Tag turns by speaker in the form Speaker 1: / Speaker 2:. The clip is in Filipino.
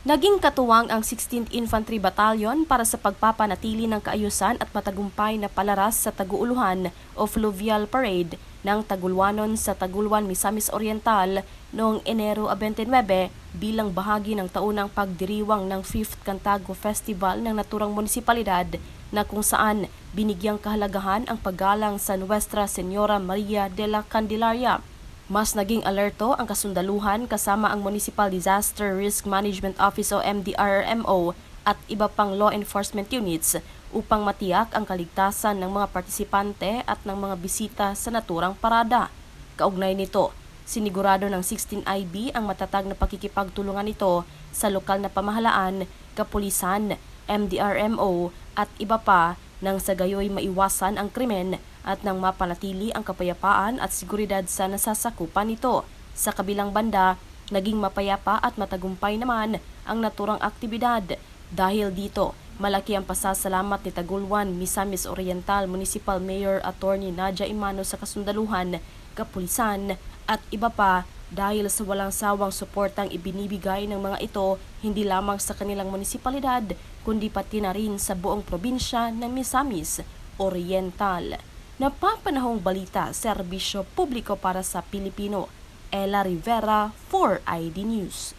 Speaker 1: Naging katuwang ang 16th Infantry Battalion para sa pagpapanatili ng kaayusan at matagumpay na palaras sa Taguuluhan o Fluvial Parade ng Tagulwanon sa Tagulwan, Misamis Oriental noong Enero 29 bilang bahagi ng taunang pagdiriwang ng 5th Cantago Festival ng naturang munisipalidad na kung saan binigyang kahalagahan ang paggalang sa Nuestra Señora Maria de la Candelaria. Mas naging alerto ang kasundaluhan kasama ang Municipal Disaster Risk Management Office o MDRMO at iba pang law enforcement units upang matiyak ang kaligtasan ng mga partisipante at ng mga bisita sa naturang parada. Kaugnay nito, sinigurado ng 16IB ang matatag na pakikipagtulungan nito sa lokal na pamahalaan, kapulisan, MDRMO at iba pa nang sa gayoy maiwasan ang krimen at nang mapanatili ang kapayapaan at seguridad sa nasasakupan nito. Sa kabilang banda, naging mapayapa at matagumpay naman ang naturang aktibidad. Dahil dito, malaki ang pasasalamat ni Tagulwan, Misamis Oriental Municipal Mayor Attorney Nadia Imano sa kasundaluhan, kapulisan at iba pa dahil sa walang sawang suportang ibinibigay ng mga ito hindi lamang sa kanilang munisipalidad kundi pati na rin sa buong probinsya ng Misamis Oriental. Napapanahong balita, serbisyo publiko para sa Pilipino. Ella Rivera for ID News.